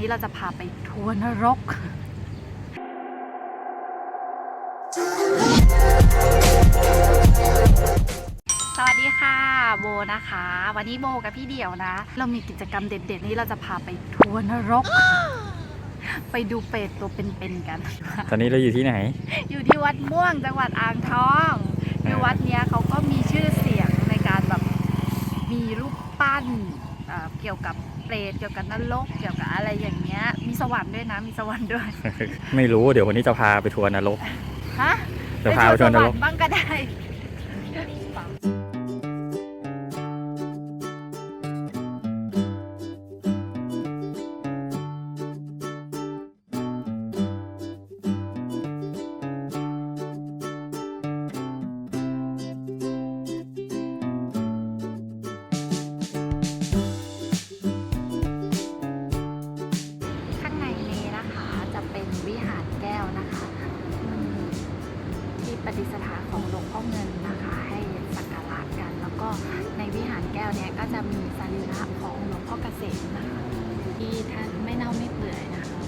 นี้เราจะพาไปทัวร์นรก สวัสดีค่ะ โบนะคะ วันนี้โบกับพี่เดี่ยวนะ เรามีกิจกรรมเด็ดๆ นี้เราจะพาไปทัวร์นรก ไปดูเปรตตัวเป็นๆกัน ตอนนี้เราอยู่ที่ไหน อยู่ที่วัดม่วงจังหวัดอ่างทองคือวัดเนี้ยเขาก็มีชื่อเสียงในการแบบมีรูปปั้นเอ่อเกี่ยวกับ เปรตเกี่ยวกับนรกเกี่ยวกับอะไรอย่างเงี้ย มีสวรรค์ด้วยนะมีสวรรค์ด้วย ไม่รู้เดี๋ยววันนี้จะพาไปทัวร์นรกฮะจะพาไปทัวร์นรกสวรรค์บ้างก็ได้ ที่ท่านไม่เน่าไม่เปื่อยนะคะ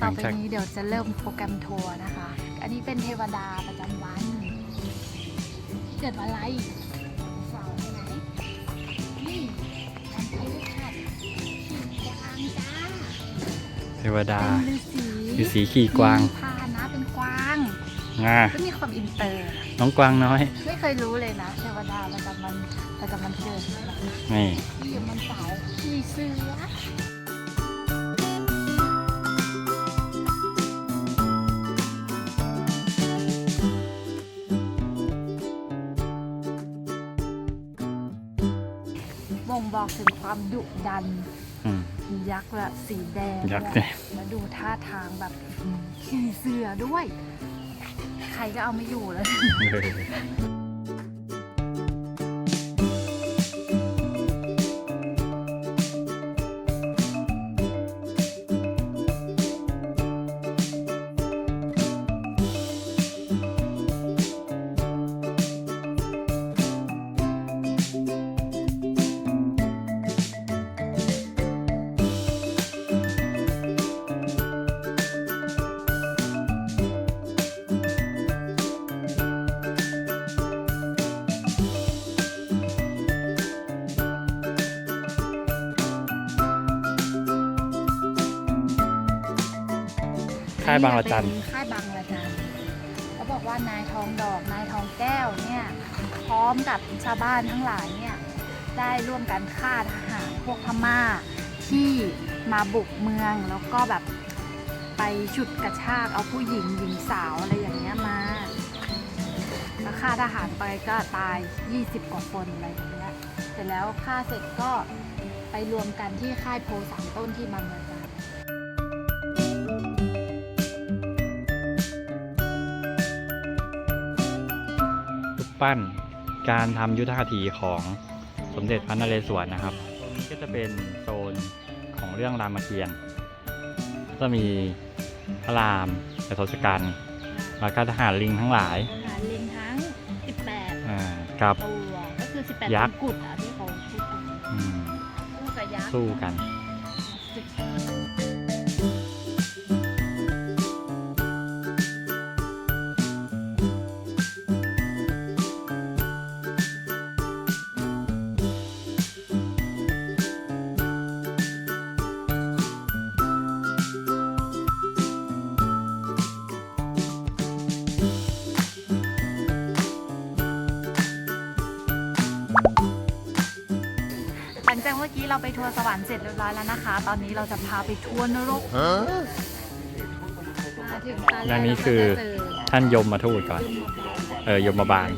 ต่อไปนี้เดี๋ยวจะเริ่มโปรแกรมทัวร์นะคะ อันนี้เป็นเทวดาประจำวัน เกิดวันอะไรเสาร์ใช่ไหมนี่วันพฤหัสขี่กวางจ้าเทวดาเป็นฤาษีฤาษีขี่กวางมีพาหนะเป็นกวางอ่าก็มีความอินเตอร์ น้องกวางน้อย ไม่เคยรู้เลยนะเทวดาประจำวันประจำวันเกิดแบบนี่ที่มันเสาร์มีเสือ บ่งบอกถึงความดุดัน อืม ยักษ์ละสีแดงยักษ์และแล้วดูท่าทางแบบอืมขี่เสือด้วย ใครก็เอาไม่อยู่เลย ค่ายบางระจันเป็นค่ายบางระจันเขาบอกว่านายทองดอกนายทองแก้วเนี่ยพร้อมกับชาวบ้านทั้งหลายเนี่ยได้ร่วมกันฆ่าทหารพวกพม่าที่มาบุกเมืองแล้วก็แบบไปฉุดกระชากเอาผู้หญิงหญิงสาวอะไรอย่างเงี้ยมาแล้วฆ่าทหารไปก็ตาย 20 กว่าคนอะไรอย่างเงี้ยเสร็จแล้วฆ่าเสร็จก็ไปรวมกันที่ค่ายโพสามต้นที่บางระจัน ปปั้นการทำยุทธหัตถีของสมเด็จพระนเรศวรนะครับตรงนี้ก็จะเป็นโซนของเรื่องรามเกียรติ์ก็มีพระรามและทศกัณฐ์แล้วก็ทหารลิงทั้งหลายอาหารลิงทั้ง 18อ่ากับตัวก็คือ 18ยัยักกษ์ษ์กุดอะที่เขาพูดกันอืมสู้กับยักษ์สู้กัน เมื่อกี้เราไปทัวร์สวรรค์เสร็จเรียบร้อยแล้วนะคะ ตอนนี้เราจะพาไปทัวร์นรกมาถึงตอนแรและกนี่คือเราก็จะเจอท่านยมมาทูตก่อน เออยมบาล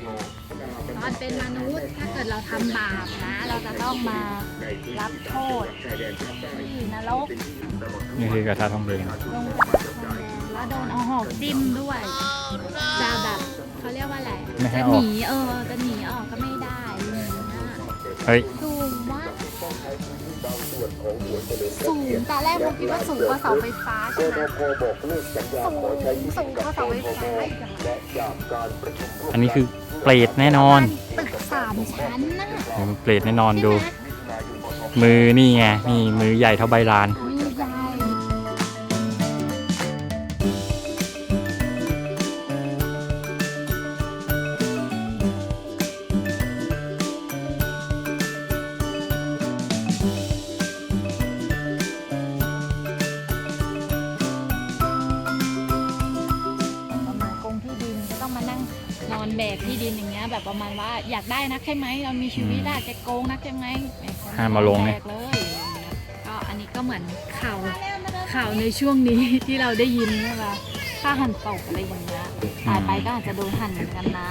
ตอนเป็นมนุษย์ถ้าเกิดเราทำบาปนะ เราจะต้องมารับโทษที่นรกนี่คือกระทะทองเหลืองลงกระดาษทองแดงแล้วโดนเอาหอกจิ้มด้วยจะแบบเขาเรียกว่าอะไรไม่ให้จะออกหนีเออจะหนีออกก็ไม่ได้อย่างเงี้ยเฮ้ย สูงมากสูงตอนแรกผมคิดว่าสูงกว่าเสาไฟฟ้าใช่ไหมสูงสูงกว่าเสาไฟฟ้าอีกอะอันนี้คือเปรตแน่นอนตึกสามชั้นน่ะเปรตแน่นอนใช่ดูไหม มือนี่ไงนี่มือใหญ่เท่าใบลานมี แบบประมาณว่าอยากได้นักใช่ไหมเรามีชีวิตอะแกโกงนักใช่ไหมแกห้ามมาลงแบเนี่ยกเลยอย่างเงี้ยก็อันนี้ก็เหมือนข่าวข่าวในช่วงนี้ที่เราได้ยินใช่ปะค่าหันศพอะไรอย่างเงี้ยตายไปก็อาจจะโดนหั่นเหมือนกันนะ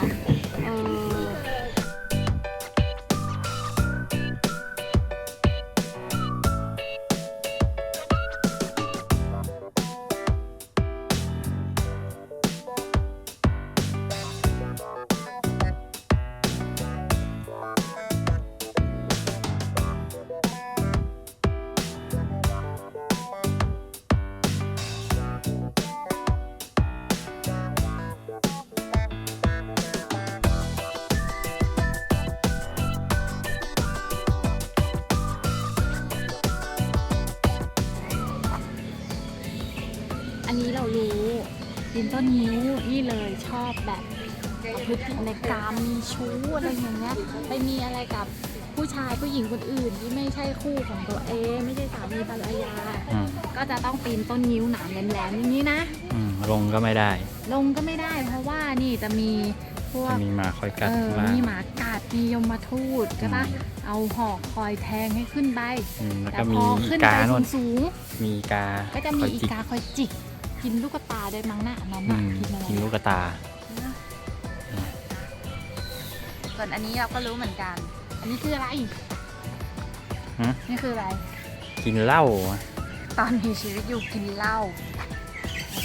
เออ ต้นนิ้วนี่เลยชอบแบบประพฤติผิดในกามมีชู้อะไรอย่างเงี้ยไปมีอะไรกับผู้ชายผู้หญิงคนอื่นที่ไม่ใช่คู่ของตัวเอง ไม่ใช่สามีภรรยา อืมก็จะต้องปีนต้นนิ้วหนามแหลมๆอย่างนี้นะ อืมลงก็ไม่ได้ลงก็ไม่ได้เพราะว่านี่จะมีพวจะกมีมาคอยกัดเออข้างล่าง มีหมากัดมียมทูตใช่ปะอืม เอาหอกคอยแทงให้ขึ้นไปอืมแล้วแต่ก็พมีออีขึ้นกาไปโน่นสูงมีอีกาๆก็จะคมีอยอีจิกกาคอยจิก กินลูกตาด้วยมั้งหน้านั้นอืน่ะมกินอะไรกินลูกกระตา ส่วนอันนี้เราก็รู้เหมือนกัน อันนี้คืออะไรฮะ นี่คืออะไร กินเหล้าตอนมีชีวิตอยู่กินเหล้า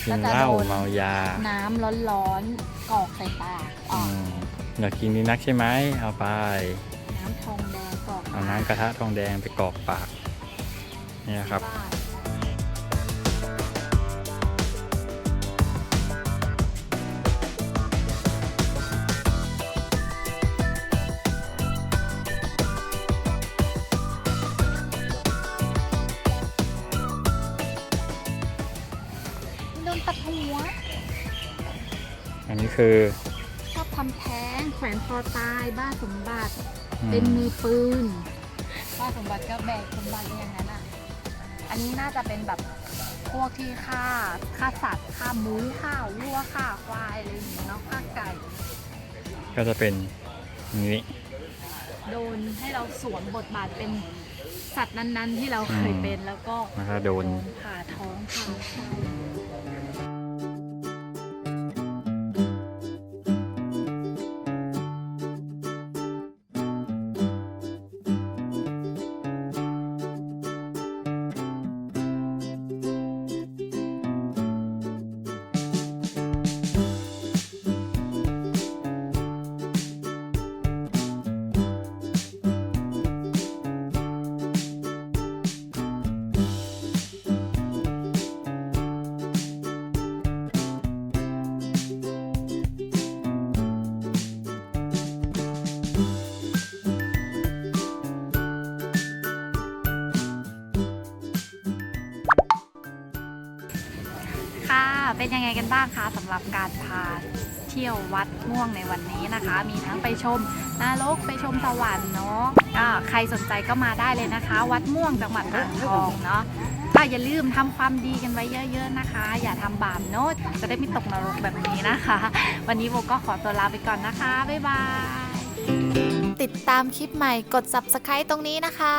กินเหล้าเมายาน้ำร้อนๆกรอกใส่ปากออือกมอยากกินนี่นักใช่ไหมเอาไป น้ำทองแดงกรอกเอาน้ำกระทะทองแดงไปกรอกปาก เนี่ยครับว่าโด คือชอบทำแท้งแขวนคอตายบ้าสมบัติอืมเป็นมือปืนบ้าสมบัติก็แบกสมบัติอย่างนั้นอะอันนี้น่าจะเป็นแบบพวกที่ฆ่าฆ่าสัตว์ฆ่าหมูฆ่าวัวฆ่าควายอะไรอย่างเงี้ยเนาะฆ่าไก่ก็จะเป็นอย่างนี้ โดนให้เราสวมบทบาทเป็นสัตว์นั้นๆ ที่เราเคยอืมเป็นแล้วก็แล้วก็โดนผ่าท้องผ่า เป็นยังไงกันบ้างคะสำหรับการพาเที่ยววัดม่วงในวันนี้นะคะ มีทั้งไปชมนรกไปชมสวรรค์เนาะก็ใครสนใจก็มาได้เลยนะคะ วัดม่วงจังหวัดอ่างทองเนาะก็อย่าลืมทำความดีกันไว้เยอะ ๆนะคะ อย่าทำบาปเนาะจะได้ไม่ตกนรกแบบนี้นะคะ วันนี้โบก็ขอตัวลาไปก่อนนะคะ บ๊ายบาย ติดตามคลิปใหม่กด subscribe ตรงนี้นะคะ